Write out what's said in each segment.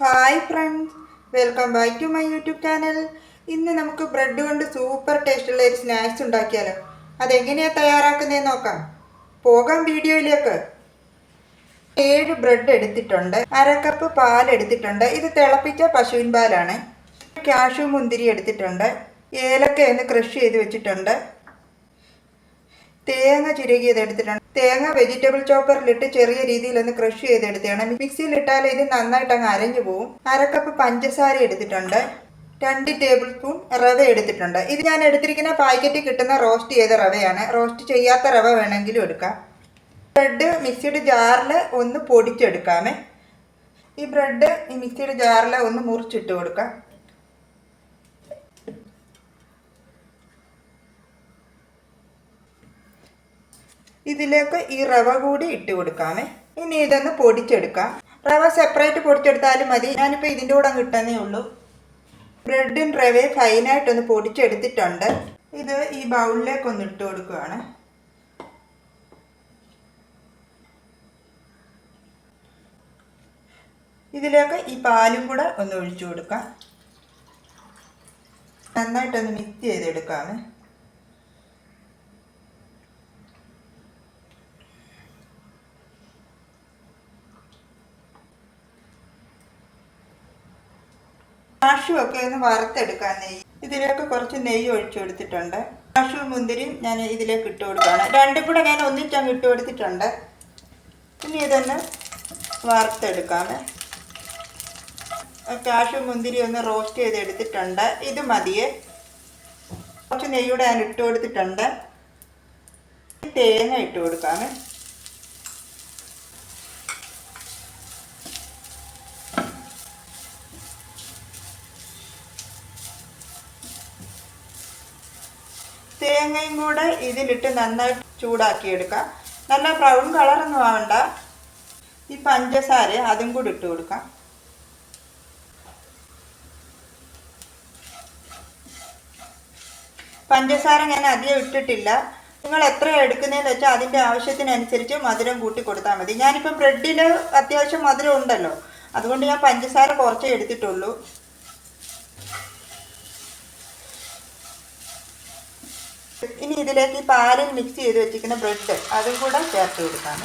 Hi friends welcome back to my YouTube channel ഇന്ന് നമുക്ക് bread കൊണ്ട് സൂപ്പർ ടേസ്റ്റുള്ള ഒരു സ്നാക്സ് ഉണ്ടാക്കിയാലോ. അതെങ്ങനെയാണ് തയ്യാറാക്കുന്നതെന്ന് നോക്കാം. പോകാം വീഡിയോയിലേക്ക്. ഏഴ് ബ്രെഡ് എടുത്തിട്ടുണ്ട്. അര കപ്പ് പാൽ എടുത്തിട്ടുണ്ട്. ഇത് തിളപ്പിച്ച പശുവിൻ പാലാണ്. കാഷ്യൂ മുന്തിരി എടുത്തിട്ടുണ്ട്. ഏലക്കയെന്ന് ക്രഷ് ചെയ്ത് വെച്ചിട്ടുണ്ട്. തേങ്ങ ചുരുകിയത് എടുത്തിട്ടുണ്ട് തേങ്ങ വെജിറ്റബിൾ ചോപ്പറിലിട്ട് ചെറിയ രീതിയിൽ ഒന്ന് ക്രഷ് ചെയ്തെടുത്തതാണ് മിക്സിയിൽ ഇട്ടാൽ ഇത് നന്നായിട്ട് അങ്ങ് അരഞ്ഞു പോവും. അരക്കപ്പ് പഞ്ചസാര എടുത്തിട്ടുണ്ട്. രണ്ട് ടേബിൾ സ്പൂൺ റവ എടുത്തിട്ടുണ്ട്. ഇത് ഞാൻ എടുത്തിരിക്കുന്ന പാക്കറ്റിൽ കിട്ടുന്ന റോസ്റ്റ് ചെയ്ത റവയാണ്. റോസ്റ്റ് ചെയ്യാത്ത റവ വേണമെങ്കിലും എടുക്കാം. ബ്രെഡ് മിക്സിയുടെ ജാറിൽ ഒന്ന് പൊടിച്ചെടുക്കാമേ. ഈ ബ്രെഡ് ഈ മിക്സിയുടെ ജാറിൽ ഒന്ന് മുറിച്ചിട്ട് കൊടുക്കാം. ഇതിലേക്ക് ഈ റവ കൂടി ഇട്ട് കൊടുക്കാമേ. ഇനി ഇതൊന്ന് പൊടിച്ചെടുക്കാം. റവ സെപ്പറേറ്റ് പൊടിച്ചെടുത്താലും മതി. ഞാനിപ്പോൾ ഇതിന്റെ കൂടെ അങ്ങ് ഉള്ളൂ. ബ്രെഡും റവയും ഫൈനായിട്ടൊന്ന് പൊടിച്ചെടുത്തിട്ടുണ്ട്. ഇത് ഈ ബൗളിലേക്കൊന്ന് ഇട്ട് കൊടുക്കുകയാണ് ഇതിലേക്ക് ഈ പാലും കൂടെ ഒന്ന് ഒഴിച്ചു കൊടുക്കാം. നന്നായിട്ടൊന്ന് മിക്സ് ചെയ്തെടുക്കാമേ. കാഷു ഒക്കെ ഒന്ന് വറുത്തെടുക്കാൻ നെയ്യ് ഇതിലേക്ക് കുറച്ച് നെയ്യ് ഒഴിച്ചു കൊടുത്തിട്ടുണ്ട്. കാഷു മുന്തിരിയും ഞാൻ ഇതിലേക്ക് ഇട്ട് കൊടുക്കുകയാണ്. രണ്ടും കൂടെ ഞാൻ ഒന്നിച്ചങ്ങ് ഇട്ട് കൊടുത്തിട്ടുണ്ട്. ഇനി ഇതൊന്ന് വറുത്തെടുക്കാമേ കാഷു മുന്തിരി ഒന്ന് റോസ്റ്റ് ചെയ്തെടുത്തിട്ടുണ്ട്. ഇത് മതിയെ. കുറച്ച് നെയ്യൂടെ ഞാൻ ഇട്ട് കൊടുത്തിട്ടുണ്ട്. തേങ്ങ ഇട്ട് കൊടുക്കാമേ തേങ്ങയും കൂടെ ഇതിലിട്ട് നന്നായി ചൂടാക്കി എടുക്കാം നല്ല ബ്രൗൺ കളറൊന്നും ആവണ്ട. ഈ പഞ്ചസാര അതും കൂടി ഇട്ട് കൊടുക്കാം. പഞ്ചസാര ഞാൻ അധികം ഇട്ടിട്ടില്ല. നിങ്ങൾ എത്ര എടുക്കുന്നതെന്ന് വെച്ചാൽ അതിന്റെ ആവശ്യത്തിനനുസരിച്ച് മധുരം കൂട്ടി കൊടുത്താൽ മതി. ഞാനിപ്പോൾ ബ്രെഡിൽ അത്യാവശ്യം മധുരം ഉണ്ടല്ലോ. അതുകൊണ്ട് ഞാൻ പഞ്ചസാര കുറച്ചേ എടുത്തിട്ടുള്ളൂ. ഇനി ഇതിലേക്ക് പാലിൽ മിക്സ് ചെയ്ത് വെച്ചിരിക്കുന്ന ബ്രെഡ് അതും കൂടെ ചേർത്ത് കൊടുക്കാം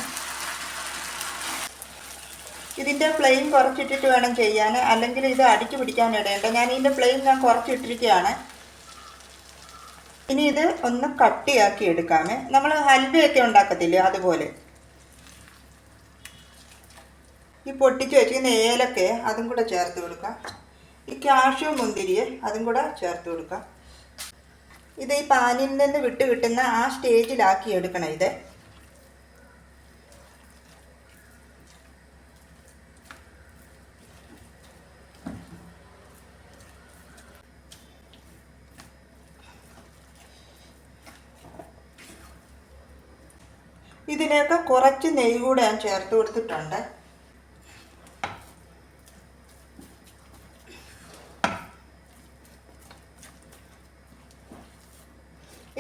ഇതിന്റെ ഫ്ലെയിം കുറച്ചിട്ടിട്ട് വേണം ചെയ്യാൻ. അല്ലെങ്കിൽ ഇത് അടിച്ചു പിടിക്കാൻ ഇടയുണ്ട്. ഞാൻ ഇതിന്റെ ഫ്ലെയിം ഞാൻ കുറച്ചിട്ടിരിക്കുകയാണ്. ഇനി ഇത് ഒന്ന് കട്ടിയാക്കി എടുക്കാമേ നമ്മൾ ഹൽവയൊക്കെ ഉണ്ടാക്കത്തില്ലേ അതുപോലെ? ഈ പൊട്ടിച്ച് വെച്ചിരിക്കുന്ന ഏലക്കയെ അതും കൂടെ ചേർത്ത് കൊടുക്കാം. ഈ കാഷ്യൂ മുന്തിരിയെ അതും കൂടെ ചേർത്ത് കൊടുക്കാം. ഇത് ഈ പാനിൽ നിന്ന് വിട്ട് കിട്ടുന്ന ആ സ്റ്റേജിലാക്കി എടുക്കണം ഇത്. ഇതിനൊക്കെ കുറച്ച് നെയ്യ് കൂടെ ഞാൻ ചേർത്ത് കൊടുത്തിട്ടുണ്ട്.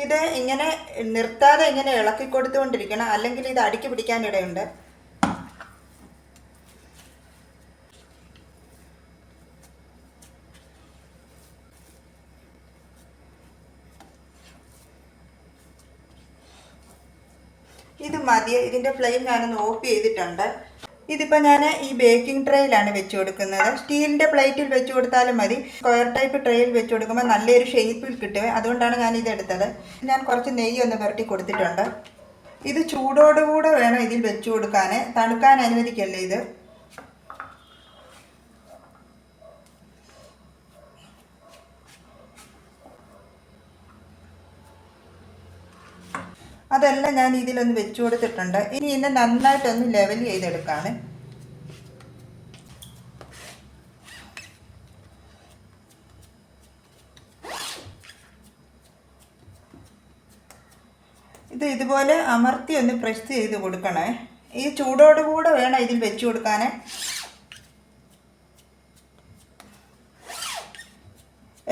ഇത് ഇങ്ങനെ നിർത്താതെ ഇങ്ങനെ ഇളക്കി കൊടുത്തുകൊണ്ടിരിക്കണം. അല്ലെങ്കിൽ ഇത് അടുക്കി പിടിക്കാനിടയുണ്ട് ഇത് മതി. ഇതിന്റെ ഫ്ലെയിം ഞാനൊന്ന് ഓഫ് ചെയ്തിട്ടുണ്ട്. ഇതിപ്പോൾ ഞാൻ ഈ ബേക്കിംഗ് ട്രേയിലാണ് വെച്ച് കൊടുക്കുന്നത്. സ്റ്റീലിന്റെ പ്ലേറ്റിൽ വെച്ച് കൊടുത്താലും മതി. സ്ക്വയർ ടൈപ്പ് ട്രേയിൽ വെച്ച് കൊടുക്കുമ്പോൾ നല്ലൊരു ഷേപ്പിൽ കിട്ടും. അതുകൊണ്ടാണ് ഞാൻ ഇത് എടുത്തത്. ഞാൻ കുറച്ച് നെയ്യ് ഒന്ന് പുരട്ടി കൊടുത്തിട്ടുണ്ട്. ഇത് ചൂടോടുകൂടെ വേണം ഇതിൽ വെച്ച് കൊടുക്കാൻ തണുക്കാൻ അനുവദിക്കല്ലേ ഇത്? അതെല്ലാം ഞാൻ ഇതിലൊന്ന് വെച്ചു കൊടുത്തിട്ടുണ്ട്. ഇനി ഇതിനെ നന്നായിട്ടൊന്ന് ലെവൽ ചെയ്തെടുക്കാണ്. ഇത് ഇതുപോലെ അമർത്തി ഒന്ന് പ്രസ് ചെയ്ത് കൊടുക്കണേ. ഈ ചൂടോടുകൂടെ വേണം ഇതിൽ വെച്ച് കൊടുക്കാൻ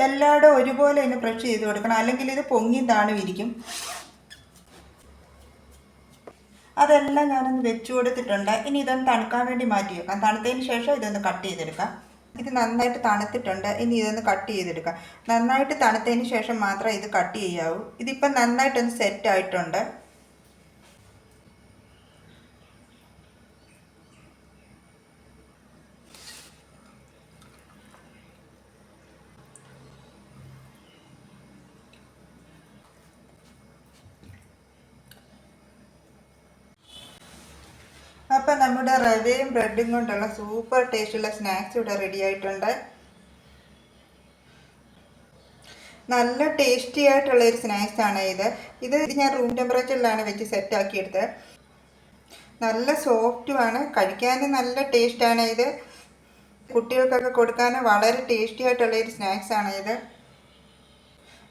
എല്ലായിടും ഒരുപോലെ ഇതിന് പ്രസ് ചെയ്ത് കൊടുക്കണം. അല്ലെങ്കിൽ ഇത് പൊങ്ങി താണും ഇരിക്കും. അതെല്ലാം ഞാനൊന്ന് വെച്ചു കൊടുത്തിട്ടുണ്ട് ഇനി ഇതൊന്ന് തണുക്കാൻ വേണ്ടി മാറ്റി വെക്കാം. തണുത്തതിന് ശേഷം ഇതൊന്ന് കട്ട് ചെയ്തെടുക്കാം. ഇത് നന്നായിട്ട് തണുത്തിട്ടുണ്ട്. ഇനി ഇതൊന്ന് കട്ട് ചെയ്തെടുക്കാം. നന്നായിട്ട് തണുത്തതിന് ശേഷം മാത്രമേ ഇത് കട്ട് ചെയ്യാവൂ. ഇതിപ്പം നന്നായിട്ടൊന്ന് സെറ്റ് ആയിട്ടുണ്ട്. അപ്പം നമ്മുടെ റവയും ബ്രെഡും കൊണ്ടുള്ള സൂപ്പർ ടേസ്റ്റുള്ള സ്നാക്സ് ഇവിടെ റെഡി ആയിട്ടുണ്ട്. നല്ല ടേസ്റ്റി ആയിട്ടുള്ള ഒരു സ്നാക്സ് ആണ് ഇത്. ഇത് ഞാൻ റൂം ടെമ്പറേച്ചറിലാണ് വെച്ച് സെറ്റ് ആക്കിയെടുത്തത്. നല്ല സോഫ്റ്റുമാണ് കഴിക്കാനും നല്ല ടേസ്റ്റാണ് ഇത്. കുട്ടികൾക്കൊക്കെ കൊടുക്കാൻ വളരെ ടേസ്റ്റി ആയിട്ടുള്ള ഒരു സ്നാക്സ് ആണ് ഇത്.